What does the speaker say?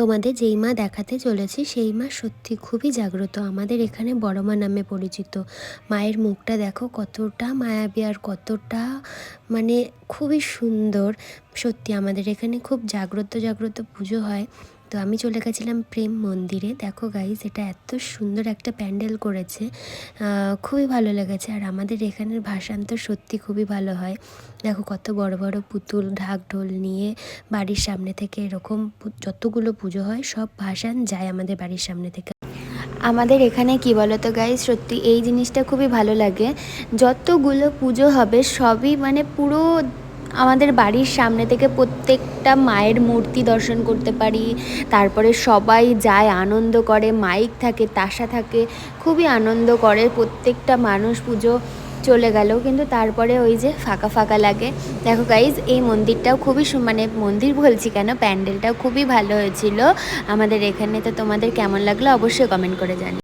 তোমাদের যেই মা দেখাতে চলেছি, সেই মা সত্যি খুবই জাগ্রত। আমাদের এখানে বড় মা নামে পরিচিত। মায়ের মুখটা দেখো কতটা মায়াবী আর কতটা মানে খুবই সুন্দর। সত্যি আমাদের এখানে খুব জাগ্রত জাগ্রত পুজো হয়। তো আমি চলে গেছিলাম প্রেম মন্দিরে। দেখো গাইজ এটা এত সুন্দর একটা প্যান্ডেল করেছে। খুবই ভালো লেগেছে। আর আমাদের এখানের ভাসান তো সত্যি খুবই ভালো হয়। দেখো কত বড় বড় পুতুল ঢাক ঢোল নিয়ে বাড়ির সামনে থেকে এরকম যতগুলো পুজো হয়, সব ভাসান যায় আমাদের বাড়ির সামনে থেকে। আমাদের এখানে কি বলতো গাইজ সত্যি এই জিনিসটা খুবই ভালো লাগে। যতগুলো পুজো হবে, সবই মানে পুরো আমাদের বাড়ির সামনে থেকে প্রত্যেকটা মায়ের মূর্তি দর্শন করতে পারি। তারপরে সবাই যায়, আনন্দ করে, মাইক থাকে, তাসা থাকে, খুবই আনন্দ করে, প্রত্যেকটা মানুষ পুজো চলে গেল। কিন্তু তারপরে ওই যে ফাঁকা ফাঁকা লাগে। দেখো গাইজ এই মন্দিরটাও খুবই মানে মন্দির বলছি কেন, প্যান্ডেলটাও খুবই ভালো হয়েছিল। আমাদের এখানে তো তোমাদের কেমন লাগল অবশ্যই কমেন্ট করে জানি